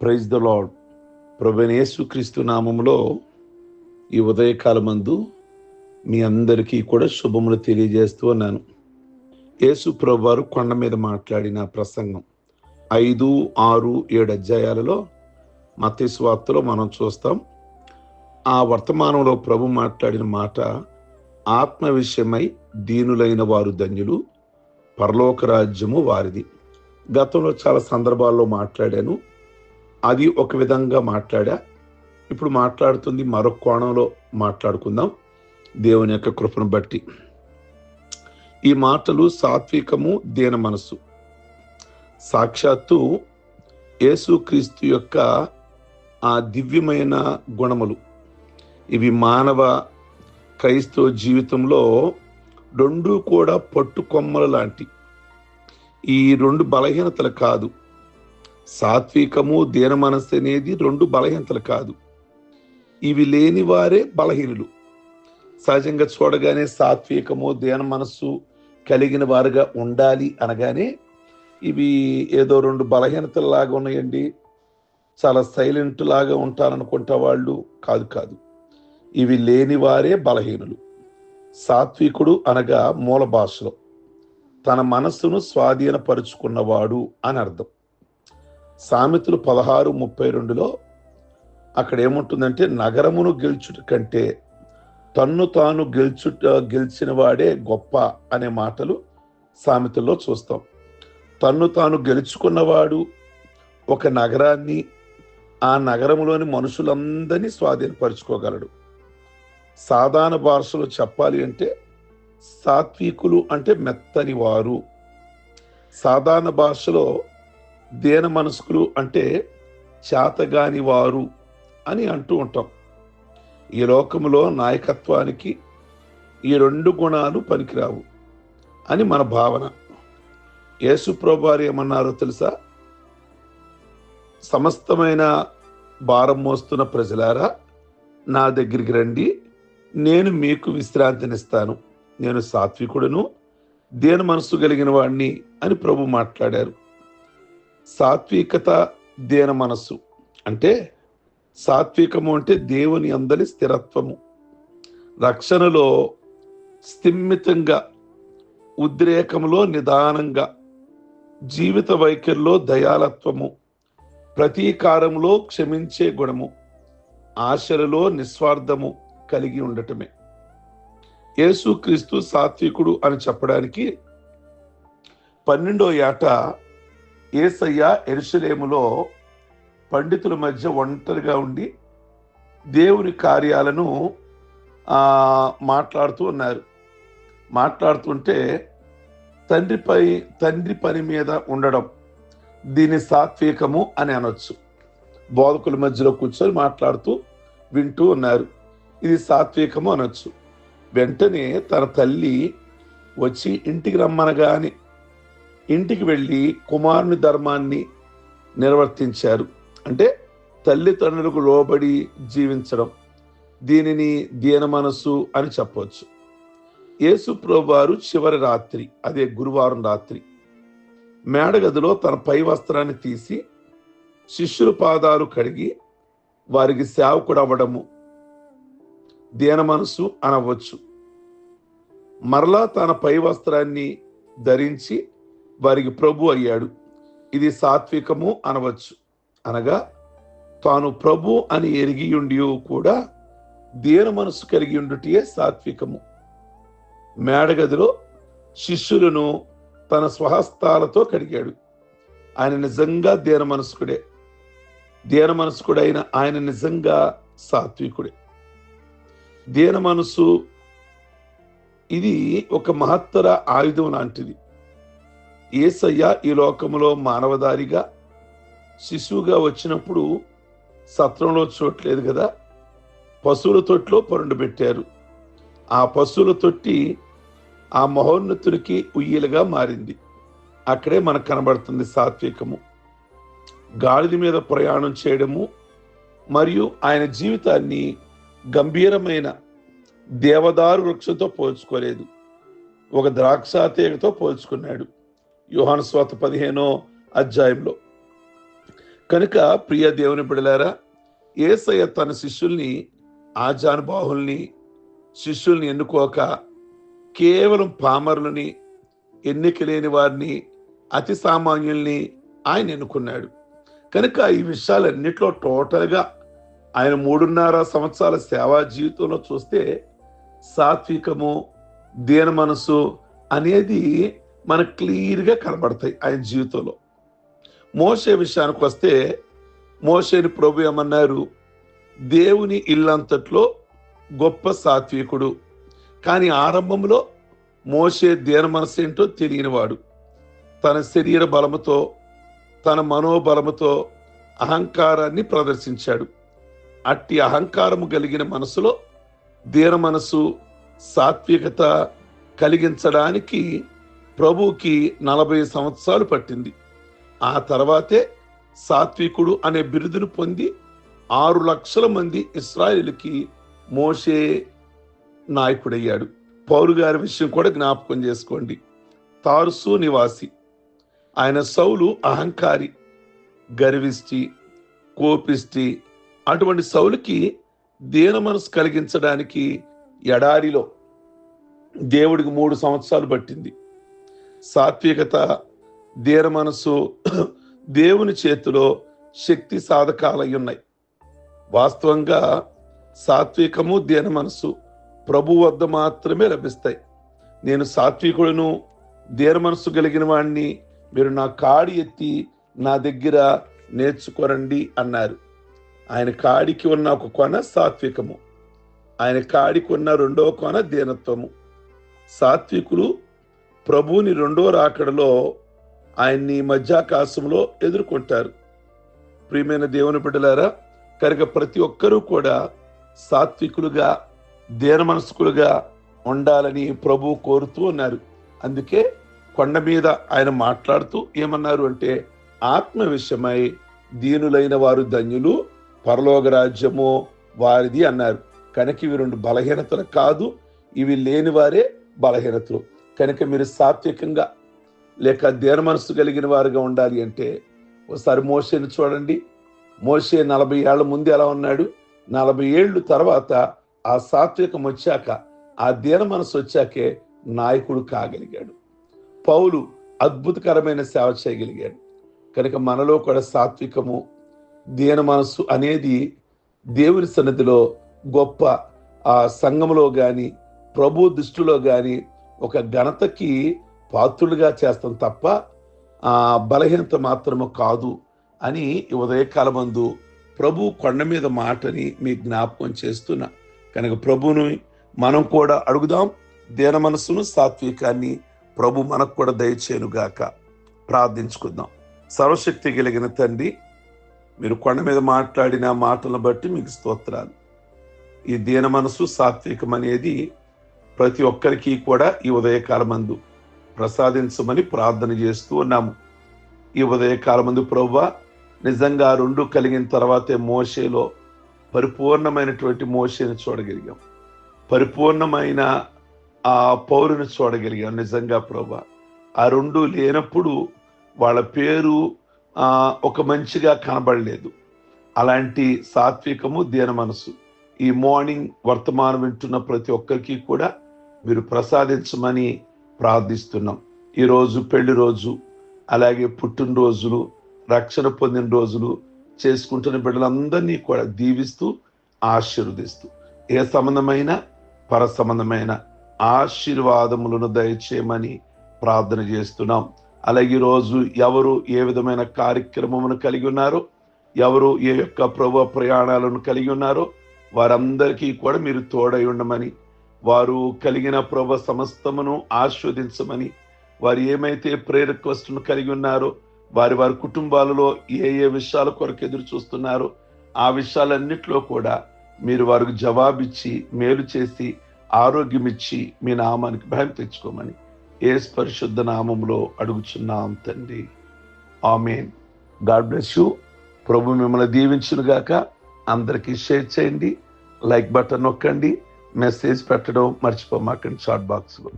Praise the lord ప్రభునేసు క్రీస్తు నామంలో ఈ ఉదయకాలమందు మీ అందరికీ కూడా శుభములు తెలియజేస్తూ ఉన్నాను. యేసు ప్రభువారు కొండ మీద మాట్లాడిన ప్రసంగం ఐదు ఆరు ఏడు అధ్యాయాలలో మతేశ్వార్తలో మనం చూస్తాం. ఆ వర్తమానంలో ప్రభు మాట్లాడిన మాట ఆత్మ విషయమై దీనులైన వారు ధన్యులు పరలోక రాజ్యము వారిది. గతంలో చాలా సందర్భాల్లో మాట్లాడాను. అది ఒక విధంగా మాట్లాడా. ఇప్పుడు మాట్లాడుతుంది మరొక కోణంలో మాట్లాడుకుందాం. దేవుని యొక్క కృపను బట్టి. ఈ మాటలు సాత్వికము దీన మనసు సాక్షాత్తు యేసుక్రీస్తు యొక్క ఆ దివ్యమైన గుణములు. ఇవి మానవ క్రైస్తవ జీవితంలో రెండు కూడా పట్టు కొమ్మలు లాంటి. ఈ రెండు బలహీనతలు కాదు. సాత్వికము దీన మనస్సు అనేది రెండు బలహీనతలు కాదు. ఇవి లేని వారే బలహీనులు. సహజంగా చూడగానే సాత్వికము దీన మనస్సు కలిగిన వారుగా ఉండాలి అనగానే ఇవి ఏదో రెండు బలహీనతలు లాగా ఉన్నాయండి. చాలా సైలెంట్ లాగా ఉంటారనుకుంటా వాళ్ళు. కాదు కాదు. ఇవి లేని వారే బలహీనులు. సాత్వికుడు అనగా మూల భాషలో. తన మనస్సును స్వాధీనపరుచుకున్నవాడు అని అర్థం సామెతలు పదహారు ముప్పై రెండులో అక్కడ ఏముంటుందంటే నగరమును గెలుచుట కంటే తన్ను తాను గెలుచుట గెలిచిన వాడే గొప్ప అనే మాటలు సామెతల్లో చూస్తాం. తన్ను తాను గెలుచుకున్నవాడు ఒక నగరాన్ని ఆ నగరంలోని మనుషులందరినీ స్వాధీనపరుచుకోగలడు. సాధారణ భాషలో చెప్పాలి అంటే సాత్వికులు అంటే మెత్తని వారు. సాధారణ భాషలో దీన మనస్కులు అంటే చేతగాని వారు అని అంటూ ఉంటాం. ఈ లోకంలో నాయకత్వానికి ఈ రెండు గుణాలు పనికిరావు అని మన భావన. యేసుప్రభారు ఏమన్నారో తెలుసా? సమస్తమైన భారం మోస్తున్న ప్రజలారా నా దగ్గరికి రండి నేను మీకు విశ్రాంతినిస్తాను. నేను సాత్వికుడును దేని మనస్సు కలిగిన వాడిని అని ప్రభు మాట్లాడారు. సాత్వికత దేన మనస్సు. అంటే సాత్వికము అంటే దేవుని అందరి స్థిరత్వము. రక్షణలో స్థిమితంగా ఉద్రేకంలో నిదానంగా జీవిత వైఖరిలో దయాలత్వము ప్రతీకారంలో క్షమించే గుణము ఆశలలో నిస్వార్థము కలిగి ఉండటమే. యేసుక్రీస్తు సాత్వికుడు అని చెప్పడానికి పన్నెండో ఏట ఏసయ్య ఎరుసలేములో పండితుల మధ్య ఒంటరిగా ఉండి దేవుని కార్యాలను మాట్లాడుతూ ఉన్నారు. మాట్లాడుతుంటే తండ్రిపై తండ్రి పని మీద ఉండడం దీని సాత్వికము అని అనొచ్చు. బోధకుల మధ్యలో కూర్చొని మాట్లాడుతూ వింటూ ఉన్నారు. ఇది సాత్వికము అనొచ్చు. వెంటనే తన తల్లి వచ్చి ఇంటికి రమ్మనగాని ఇంటికి వెళ్ళి కుమారుని ధర్మాన్ని నిర్వర్తించారు. అంటే తల్లిదండ్రులకు లోబడి జీవించడం దీనిని దీన మనసు అని చెప్పవచ్చు. యేసు వారు చివరి రాత్రి అదే గురువారం రాత్రి మేడగదిలో తన పై వస్త్రాన్ని తీసి శిష్యుల పాదాలు కడిగి వారికి సేవకుడు అవ్వడము దీన మనసు అనవచ్చు. మరలా తన పై వస్త్రాన్ని ధరించి వారికి ప్రభు అయ్యాడు. ఇది సాత్వికము అనవచ్చు. అనగా తాను ప్రభు అని ఎరిగి ఉండి కూడా దీన మనసు కలిగి ఉండుటే సాత్వికము. మేడగదిలో శిష్యులను తన స్వహస్తాలతో కడిగాడు. ఆయన నిజంగా దీన మనసుకుడే. దీన మనసుకుడైన ఆయన నిజంగా సాత్వికుడే. దీన మనసు ఇది ఒక మహత్తర ఆయుధం లాంటిది. ఏసయ్య ఈ లోకంలో మానవదారిగా శిశువుగా వచ్చినప్పుడు సత్రంలో చూడలేదు కదా? పశువుల తొట్టిలో పరుండు పెట్టారు. ఆ పశువుల తొట్టి ఆ మహోన్నతునికి ఉయ్యలుగా మారింది. అక్కడే మనకు కనబడుతుంది సాత్వికము. గాడిద మీద ప్రయాణం చేయడము మరియు ఆయన జీవితాన్ని గంభీరమైన దేవదారు వృక్షంతో పోల్చుకోలేదు. ఒక ద్రాక్ష తీగతో పోల్చుకున్నాడు. యోహాను స్వాత పదిహేనో అధ్యాయంలో. కనుక ప్రియ దేవుని బిడలారా ఏసయ్య తన శిష్యుల్ని ఆజానుబాహుల్ని శిష్యుల్ని ఎన్నుకోక కేవలం పామరులని ఎన్నిక లేని వారిని అతి సామాన్యుల్ని ఆయన ఎన్నుకున్నాడు. కనుక ఈ విషయాలన్నింటిలో టోటల్గా ఆయన మూడున్నర సంవత్సరాల సేవా జీవితంలో చూస్తే సాత్వికము దీన మనసు అనేది మనకు క్లియర్గా కనబడతాయి ఆయన జీవితంలో. మోసే విషయానికి వస్తే మోసేని ప్రభు ఏమన్నారు? దేవుని ఇల్లంతట్లో గొప్ప సాత్వికుడు. కానీ ఆరంభంలో మోసే దీన మనసు ఏంటో తెలియనివాడు. తన శరీర బలముతో తన మనోబలముతో అహంకారాన్ని ప్రదర్శించాడు. అట్టి అహంకారము కలిగిన మనసులో దీన మనసు సాత్వికత కలిగించడానికి ప్రభువుకి నలభై సంవత్సరాలు పట్టింది. ఆ తర్వాతే సాత్వికుడు అనే బిరుదును పొంది ఆరు లక్షల మంది ఇస్రాయేల్కి మోషే నాయకుడయ్యాడు. పౌరు గారి విషయం కూడా జ్ఞాపకం చేసుకోండి. తార్సు నివాసి. ఆయన సౌలు అహంకారి గర్విష్టి కోపిష్టి. అటువంటి సౌలుకి దీన మనసు కలిగించడానికి ఎడారిలో దేవుడికి మూడు సంవత్సరాలు పట్టింది. సాత్వికత ధీర మనసు దేవుని చేతిలో శక్తి సాధకాలై ఉన్నాయి వాస్తవంగా సాత్వికము దీన మనసు ప్రభు వద్ద మాత్రమే లభిస్తాయి. నేను సాత్వికుడును ధీర మనసు కలిగిన వాడిని మీరు నా కాడి ఎత్తి నా దగ్గర నేర్చుకోరండి అన్నారు. ఆయన కాడికి ఉన్న ఒక కొన సాత్వికము. ఆయన కాడికి ఉన్న రెండవ కొన దీనత్వము సాత్వికులు ప్రభువుని రెండో రాకడలో ఆయన్ని మధ్యాకాశంలో ఎదుర్కొంటారు. ప్రియమైన దేవుని బిడ్డలారా కనుక ప్రతి ఒక్కరూ కూడా సాత్వికులుగా దీన మనస్కులుగా ఉండాలని ప్రభు కోరుతూ ఉన్నారు. అందుకే కొండ మీద ఆయన మాట్లాడుతూ ఏమన్నారు అంటే ఆత్మ విషయమై దీనులైన వారు ధన్యులు పరలోక రాజ్యము వారిది అన్నారు. కనుక ఇవి రెండు బలహీనతలు కాదు ఇవి లేని వారే బలహీనతలు. కనుక మీరు సాత్వికంగా లేక దేన మనసు కలిగిన వారుగా ఉండాలి అంటే ఒకసారి మోసేని చూడండి. మోసే నలభై ఏళ్ళ ముందు ఎలా ఉన్నాడు? నలభై ఏళ్ళు తర్వాత ఆ సాత్వికం వచ్చాక ఆ దీన మనసు వచ్చాకే నాయకుడు కాగలిగాడు. పౌలు అద్భుతకరమైన సేవ చేయగలిగాడు. కనుక మనలో కూడా సాత్వికము దీన మనసు అనేది దేవుని సన్నిధిలో గొప్ప ఆ సంఘములో కానీ ప్రభు దృష్టిలో కానీ ఒక ఘనతకి పాత్రులుగా చేస్తాం తప్ప ఆ బలహీనత మాత్రము కాదు అని ఉదయకాలమందు ప్రభు కొండ మీద మాటని మీ జ్ఞాపకం చేస్తున్నా. కనుక ప్రభుని మనం కూడా అడుగుదాం. దీన మనసును సాత్వికాన్ని ప్రభు మనకు కూడా దయచేనుగాక ప్రార్థించుకుందాం. సర్వశక్తి కలిగిన తండ్రి మీరు కొండ మీద మాట్లాడిన మాటలను బట్టి మీకు స్తోత్రాలు. ఈ దీన మనసు సాత్వికం అనేది ప్రతి ఒక్కరికి కూడా ఈ ఉదయకాలమందు ప్రసాదించమని ప్రార్థన చేస్తూ ఉన్నాము. ఈ ఉదయకాలమందు ప్రభు నిజంగా రెండు కలిగిన తర్వాతే మోషేలో పరిపూర్ణమైనటువంటి మోషేని చూడగలిగాం. పరిపూర్ణమైన ఆ పౌరుని చూడగలిగాం నిజంగా ప్రభా ఆ రెండు లేనప్పుడు వాళ్ళ పేరు ఒక మంచిగా కనబడలేదు. అలాంటి సాత్వికము దీన మనసు ఈ మార్నింగ్ వర్తమానం వింటున్న ప్రతి ఒక్కరికి కూడా మీరు ప్రసాదించమని ప్రార్థిస్తున్నాం. ఈరోజు పెళ్ళి రోజు అలాగే పుట్టినరోజులు రక్షణ పొందిన రోజులు చేసుకుంటున్న బిడ్డలందరినీ కూడా దీవిస్తూ ఆశీర్వదిస్తూ. ఏ సంబంధమైన పర సంబంధమైన ఆశీర్వాదములను దయచేయమని ప్రార్థన చేస్తున్నాం. అలాగే ఈరోజు ఎవరు ఏ విధమైన కార్యక్రమమును కలిగి ఉన్నారో ఎవరు ఏ యొక్క ప్రభు ప్రయాణాలను కలిగి ఉన్నారో వారందరికీ కూడా మీరు తోడై ఉండమని వారు కలిగిన ప్రభు సమస్తమును ఆస్వాదించమని వారు ఏమైతే ప్రేరక్వస్టును కలిగి ఉన్నారో వారి వారి కుటుంబాలలో ఏ ఏ విషయాల కొరకు ఎదురు చూస్తున్నారో ఆ విషయాలన్నిటిలో కూడా మీరు వారికి జవాబిచ్చి మేలు చేసి ఆరోగ్యం ఇచ్చి మీ నామానికి భయం తెచ్చుకోమని ఏ పరిశుద్ధ నామంలో అడుగుచున్నాం తండ్రి. ఆమెన్. God bless you. ప్రభు మిమ్మల్ని దీవించునుగాక. అందరికీ షేర్ చేయండి. లైక్ బటన్ నొక్కండి. మెసేజ్ పెట్టడం మర్చిపోమాకండి షార్ట్ బాక్స్లో